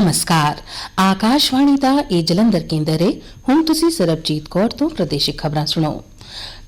ਨਮਸਕਾਰ। ਆਕਾਸ਼ਵਾਣੀ ਦਾ ਇਹ ਜਲੰਧਰ ਕੇਂਦਰ ਹੈ ਹੁਣ ਤੁਸੀਂ ਸਰਬਜੀਤ ਕੌਰ ਤੋਂ ਪ੍ਰਦੇਸ਼ਿਕ ਖਬਰਾਂ ਸੁਣੋ।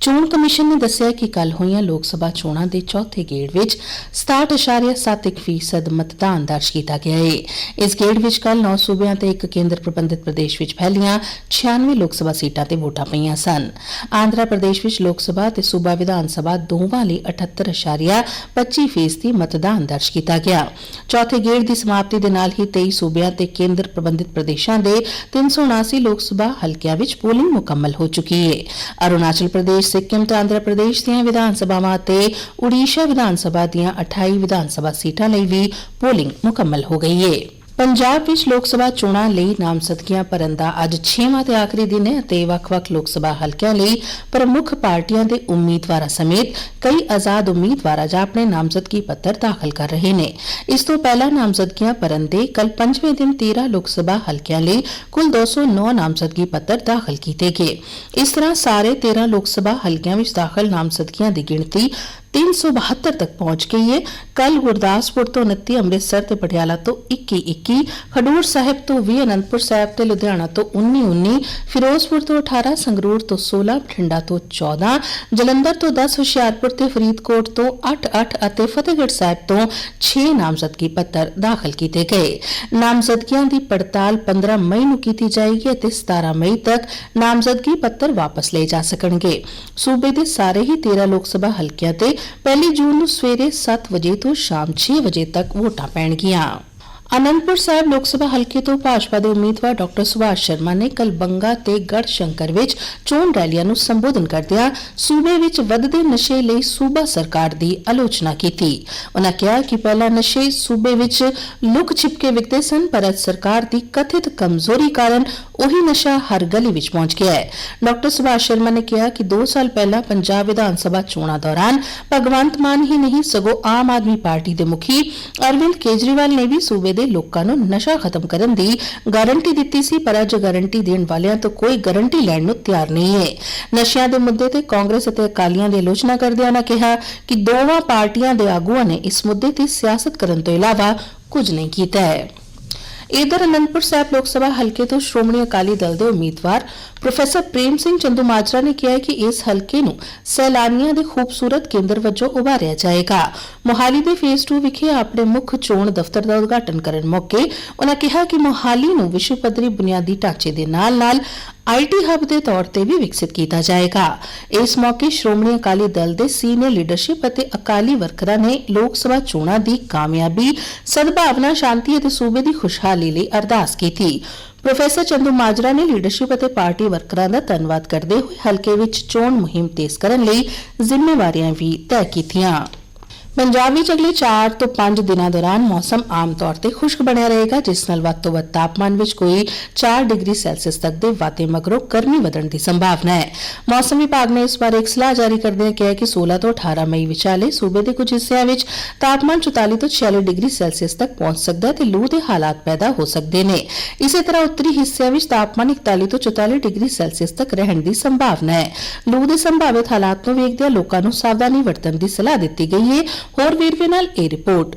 ਚੋਣ ਕਮਿਸ਼ਨ ਨੇ ਦੱਸਿਆ ਕਿ ਕੱਲ ਹੋਈਆਂ ਲੋਕ ਸਭਾ ਚੋਣਾਂ ਦੇ ਚੌਥੇ ਗੇੜ ਵਿੱਚ 67.71% ਮਤਦਾਨ ਦਰਜ ਕੀਤਾ ਗਿਆ ਹੈ। ਇਸ ਗੇੜ ਵਿੱਚ ਕੱਲ 9 ਸੂਬਿਆਂ ਤੇ ਇੱਕ ਕੇਂਦਰ ਪ੍ਰਬੰਧਿਤ ਪ੍ਰਦੇਸ਼ ਵਿੱਚ ਫੈਲੀਆਂ 96 ਲੋਕ ਸਭਾ ਸੀਟਾਂ ਤੇ ਵੋਟਾਂ ਪਈਆਂ ਸਨ। ਆਂਧਰਾ ਪ੍ਰਦੇਸ਼ ਵਿੱਚ ਲੋਕ ਸਭਾ ਤੇ ਸੂਬਾ ਵਿਧਾਨ ਸਭਾ ਦੋਵਾਂ ਲਈ 78.25% ਫੀਸਦੀ ਮਤਦਾਨ ਦਰਜ ਕੀਤਾ ਗਿਆ। ਚੌਥੇ ਗੇੜ ਦੀ ਸਮਾਪਤੀ ਦੇ ਨਾਲ ਹੀ 23 ਸੂਬਿਆਂ ਤੇ ਕੇਂਦਰ ਪ੍ਰਬੰਧਿਤ ਪ੍ਰਦੇਸ਼ਾਂ ਦੇ 379 ਲੋਕ ਸਭਾ ਹਲਕਿਆਂ ਵਿੱਚ ਪੋਲਿੰਗ ਮੁਕੰਮਲ ਹੋ ਚੁੱਕੀ ਹੈ। ਅਰੁਣਾਚਲ ਪ੍ਰਦੇਸ਼ ਸਿੱਕਮ ਤੇ ਆਂਧਰਾ ਪ੍ਰਦੇਸ਼ ਦੀਆਂ ਵਿਧਾਨ ਸਭਾਵਾਂ ਤੇ ਉੜੀਸਾ ਵਿਧਾਨ ਸਭਾ ਦੀਆਂ 28 ਵਿਧਾਨ ਸਭਾ ਸੀਟਾਂ ਲਈ ਵੀ ਪੋਲਿੰਗ ਮੁਕੰਮਲ ਹੋ ਗਈ ਹੈ ਪੰਜਾਬ ਵਿੱਚ ਲੋਕ ਸਭਾ ਚੋਣਾਂ ਲਈ ਨਾਮਜ਼ਦਗੀਆਂ ਭਰਨ ਦਾ ਅੱਜ 6ਵਾਂ ਤੇ ਆਖਰੀ ਦਿਨ ਹੈ ਅਤੇ ਵੱਖ-ਵੱਖ ਲੋਕ ਸਭਾ ਹਲਕਿਆਂ ਲਈ ਪ੍ਰਮੁੱਖ ਪਾਰਟੀਆਂ ਦੇ ਉਮੀਦਵਾਰਾਂ ਸਮੇਤ ਕਈ ਆਜ਼ਾਦ ਉਮੀਦਵਾਰ ਅੱਜ ਆਪਣੇ ਨਾਮਜ਼ਦਗੀ ਪੱਤਰ ਦਾਖਲ ਕਰ ਰਹੇ ਨੇ। ਇਸ ਤੋਂ ਪਹਿਲਾਂ ਨਾਮਜ਼ਦਗੀਆਂ ਭਰਨ ਦੇ ਕੱਲ ਪੰਜਵੇਂ ਦਿਨ 13 ਲੋਕ ਸਭਾ ਹਲਕਿਆਂ ਲਈ ਕੁੱਲ 209 ਨਾਮਜ਼ਦਗੀ ਪੱਤਰ ਦਾਖਲ ਕੀਤੇ ਗਏ। ਇਸ ਤਰ੍ਹਾਂ ਸਾਰੇ 13 ਲੋਕ ਸਭਾ ਹਲਕਿਆਂ ਵਿੱਚ ਦਾਖਲ ਨਾਮਜ਼ਦਗੀਆਂ ਦੀ ਗਿਣਤੀ 372 ਤੱਕ ਪਹੁੰਚ ਗਈ ਹੈ ਕੱਲ ਗੁਰਦਾਸਪੁਰ ਤੋਂ 29 ਅੰਮ੍ਰਿਤਸਰ ਤੇ ਪਟਿਆਲਾ ਤੋਂ 21 21 ਖਡੂਰ ਸਾਹਿਬ ਤੋਂ 20 ਅਨੰਦਪੁਰ ਸਾਹਿਬ ਤੇ ਲੁਧਿਆਣਾ ਤੋਂ 19 19 ਫਿਰੋਜ਼ਪੁਰ ਤੋਂ 18 ਸੰਗਰੂਰ ਤੋਂ 16 ਬਠਿੰਡਾ ਤੋਂ 14 ਜਲੰਧਰ ਤੋਂ 10 ਹੁਸ਼ਿਆਰਪੁਰ ਤੇ ਫਰੀਦਕੋਟ ਤੋਂ 8 8 ਅਤੇ ਫਤਿਹਗੜ੍ਹ ਸਾਹਿਬ ਤੋਂ 6 ਨਾਮਜ਼ਦਗੀ ਪੱਤਰ ਦਾਖਲ ਕੀਤੇ ਗਏ। ਨਾਮਜ਼ਦਗੀਆਂ ਦੀ ਪੜਤਾਲ 15 ਮਈ ਨੂੰ ਕੀਤੀ ਜਾਏਗੀ ਅਤੇ 17 ਮਈ ਤੱਕ ਨਾਮਜ਼ਦਗੀ ਪੱਤਰ ਵਾਪਸ ਲਏ ਜਾ ਸਕਣਗੇ। ਸੂਬੇ ਦੇ ਸਾਰੇ ਹੀ 13 ਲੋਕ ਸਭਾ ਹਲਕਿਆਂ ਤੇ ਪਹਿਲੀ ਜੂਨ ਨੂੰ ਸਵੇਰੇ 7 ਵਜੇ ਤੋਂ ਸ਼ਾਮ 6 ਵਜੇ ਤੱਕ ਵੋਟਾਂ ਪੈਣਗੀਆਂ। ਅਨੰਦਪੁਰ ਸਾਹਿਬ ਲੋਕ ਸਭਾ ਹਲਕੇ ਤੋਂ ਭਾਜਪਾ ਦੇ ਉਮੀਦਵਾਰ ਡਾਕਟਰ ਸੁਭਾਸ਼ ਸ਼ਰਮਾ ਨੇ ਕੱਲ ਬੰਗਾ ਤੇ ਗੜ ਸ਼ੰਕਰ ਵਿੱਚ ਚੋਣ ਰੈਲੀਆਂ ਨੂੰ ਸੰਬੋਧਨ ਕਰਦਿਆਂ ਸੂਬੇ ਵਿੱਚ ਵੱਧਦੇ ਨਸ਼ੇ ਲਈ ਸੂਬਾ ਸਰਕਾਰ ਦੀ ਆਲੋਚਨਾ ਕੀਤੀ। ਉਨ੍ਹਾਂ ਕਿਹਾ ਕਿ ਪਹਿਲਾਂ ਨਸ਼ੇ ਸੂਬੇ ਵਿੱਚ ਲੁਕ ਛਿਪ ਕੇ ਵਿਕਦੇ ਸਨ, ਪਰ ਅੱਜ ਸਰਕਾਰ ਦੀ ਕਥਿਤ ਕਮਜ਼ੋਰੀ ਕਾਰਨ ਉਹੀ ਨਸ਼ਾ ਹਰ ਗਲੀ ਵਿੱਚ ਪਹੁੰਚ ਗਿਆ ਹੈ। ਡਾਕਟਰ ਸੁਭਾਸ਼ ਸ਼ਰਮਾ ਨੇ ਕਿਹਾ ਕਿ 2 ਸਾਲ ਪਹਿਲਾਂ ਪੰਜਾਬ ਵਿਧਾਨ ਸਭਾ ਚੋਣਾਂ ਦੌਰਾਨ ਭਗਵੰਤ ਮਾਨ ਹੀ ਨਹੀਂ, ਸਗੋਂ ਆਮ ਆਦਮੀ ਪਾਰਟੀ ਦੇ ਮੁਖੀ ਅਰਵਿੰਦ ਕੇਜਰੀਵਾਲ ਨੇ ਵੀ ਸੂਬੇ ਦੇ ਲੋਕਾਂ ਨੂੰ ਨਸ਼ਾ ਖਤਮ ਕਰਨ ਦੀ ਗਾਰੰਟੀ ਦਿੱਤੀ ਸੀ, ਪਰ ਅੱਜ ਗਾਰੰਟੀ ਦੇਣ ਵਾਲਿਆਂ ਤੋਂ ਕੋਈ ਗਾਰੰਟੀ ਲੈਣ ਨੂੰ ਤਿਆਰ ਨਹੀਂ ਹੈ। ਨਸ਼ਿਆਂ ਦੇ ਮੁੱਦੇ ਤੇ ਕਾਂਗਰਸ ਅਤੇ ਅਕਾਲੀਆਂ ਦੀ ਆਲੋਚਨਾ ਕਰਦਿਆਂ ਉਨ੍ਹਾਂ ਕਿਹਾ ਕਿ ਦੋਵਾਂ ਪਾਰਟੀਆਂ ਦੇ ਆਗੂਆਂ ਨੇ ਇਸ ਮੁੱਦੇ ਤੇ ਸਿਆਸਤ ਕਰਨ ਤੋਂ ਇਲਾਵਾ ਕੁਝ ਨਹੀਂ ਕੀਤਾ ਹੈ। ਇਧਰ ਅਨੰਦਪੁਰ ਸਾਹਿਬ ਲੋਕ ਸਭਾ ਹਲਕੇ ਤੋਂ ਸ਼੍ਰੋਮਣੀ ਅਕਾਲੀ ਦਲ ਦੇ ਉਮੀਦਵਾਰ ਪ੍ਰੋਫੈਸਰ ਪ੍ਰੇਮ ਸਿੰਘ ਚੰਦੂਮਾਜਰਾ ਨੇ ਕਿਹਾ ਕਿ ਇਸ ਹਲਕੇ ਨੂੰ ਸੈਲਾਨੀਆਂ ਦੇ ਖੂਬਸੂਰਤ ਕੇਂਦਰ ਵਜੋਂ ਉਭਾਰਿਆ ਜਾਏਗਾ। ਮੋਹਾਲੀ ਦੇ ਫੇਸ 2 ਵਿਖੇ ਆਪਣੇ ਮੁੱਖ ਚੋਣ ਦਫ਼ਤਰ ਦਾ ਉਦਘਾਟਨ ਕਰਨ ਮੌਕੇ ਉਨ੍ਹਾਂ ਕਿਹਾ ਕਿ ਮੋਹਾਲੀ ਨੂੰ ਵਿਸ਼ਵ ਪੱਧਰੀ ਬੁਨਿਆਦੀ ਢਾਂਚੇ ਦੇ ਨਾਲ-ਨਾਲ ਆਈਟੀ ਹੱਬ ਦੇ ਤੌਰ ਤੇ ਵੀ ਵਿਕਸਿਤ ਕੀਤਾ ਜਾਏਗਾ। ਇਸ ਮੌਕੇ ਸ਼੍ਰੋਮਣੀ ਅਕਾਲੀ ਦਲ ਦੇ ਸੀਨੀਅਰ ਲੀਡਰਸ਼ਿਪ ਅਤੇ ਅਕਾਲੀ ਵਰਕਰਾਂ ਨੇ ਲੋਕ ਸਭਾ ਚੋਣਾਂ ਦੀ ਕਾਮਯਾਬੀ, ਸਦਭਾਵਨਾ, ਸ਼ਾਂਤੀ ਅਤੇ ਸੂਬੇ ਦੀ ਖੁਸ਼ਹਾਲੀ ਲਈ ਅਰਦਾਸ ਕੀਤੀ। ਪ੍ਰੋਫੈਸਰ ਚੰਦੂ ਮਾਜਰਾ ਨੇ ਲੀਡਰਸ਼ਿਪ ਅਤੇ ਪਾਰਟੀ ਵਰਕਰਾਂ ਦਾ ਧੰਨਵਾਦ ਕਰਦੇ ਹੋਏ ਹਲਕੇ ਵਿੱਚ ਚੋਣ ਮੁਹਿੰਮ ਤੇਜ਼ ਕਰਨ ਲਈ ਜ਼ਿੰਮੇਵਾਰੀਆਂ ਵੀ ਤੈਅ ਕੀਤੀਆਂ। ਪੰਜਾਬ ਵਿੱਚ ਅਗਲੇ 4 ਤੋਂ 5 ਦਿਨਾਂ ਦੌਰਾਨ ਮੌਸਮ ਆਮ ਤੌਰ ਤੇ ਖੁਸ਼ਕ ਬਣਿਆ ਰਹੇਗਾ, ਜਿਸ ਨਾਲ ਵੱਧ ਤੋਂ ਵੱਧ ਤਾਪਮਾਨ ਵਿੱਚ ਕੋਈ 4 ਡਿਗਰੀ ਸੈਲਸੀਅਸ ਤੱਕ ਦੇ ਵਾਧੇ ਮਗਰੋਂ ਗਰਮੀ ਵਧਣ ਦੀ ਸੰਭਾਵਨਾ ਹੈ। ਮੌਸਮ ਵਿਭਾਗ ਨੇ ਇਸ ਬਾਰੇ ਇੱਕ ਸਲਾਹ ਜਾਰੀ ਕਰਦਿਆਂ ਕਿਹਾ ਕਿ 16 ਤੋਂ 18 ਮਈ ਵਿਚਾਲੇ ਸੂਬੇ ਦੇ ਕੁਝ ਹਿੱਸਿਆਂ ਵਿੱਚ ਤਾਪਮਾਨ 44 ਤੋਂ 46 ਡਿਗਰੀ ਸੈਲਸੀਅਸ ਤੱਕ ਪਹੁੰਚ ਸਕਦਾ ਹੈ ਤੇ ਲੂ ਦੇ ਹਾਲਾਤ ਪੈਦਾ ਹੋ ਸਕਦੇ ਨੇ। ਇਸੇ ਤਰ੍ਹਾਂ ਉੱਤਰੀ ਹਿੱਸਿਆਂ ਵਿੱਚ ਤਾਪਮਾਨ 41 ਤੋਂ 44 ਡਿਗਰੀ ਸੈਲਸੀਅਸ ਤੱਕ ਰਹਿਣ ਦੀ ਸੰਭਾਵਨਾ ਹੈ। ਲੂ ਦੇ ਸੰਭਾਵਿਤ ਹਾਲਾਤ ਨੂੰ ਵੇਖਦਿਆਂ ਲੋਕਾਂ ਨੂੰ ਸਾਵਧਾਨੀ ਵਰਤਣ ਦੀ ਸਲਾਹ ਦਿੱਤੀ ਗਈ ਹੈ। ਹੋਰ ਵੇਰਵੇ ਨਾਲ ਇਹ ਰਿਪੋਰਟ।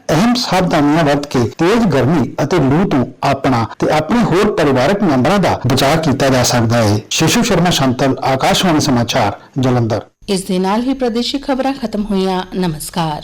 ਅਹਿਮ ਸਾਵਧਾਨੀਆਂ ਵਰਤ ਕੇ ਤੇਜ਼ ਗਰਮੀ ਅਤੇ ਲੂ ਤੋਂ ਆਪਣਾ ਤੇ ਆਪਣੇ ਹੋਰ ਪਰਿਵਾਰਕ ਮੈਂਬਰਾਂ ਦਾ ਬਚਾਅ ਕੀਤਾ ਜਾ ਸਕਦਾ ਹੈ। ਸ਼ਿਸ਼ੂ ਸ਼ਰਮਾ, ਸ਼ੰਤਲ, ਆਕਾਸ਼ਵਾਣੀ ਸਮਾਚਾਰ, ਜਲੰਧਰ। ਇਸ ਦੇ ਨਾਲ ਹੀ ਪ੍ਰਦੇਸ਼ੀ ਖਬਰਾਂ ਖਤਮ ਹੋਈਆਂ। ਨਮਸਕਾਰ।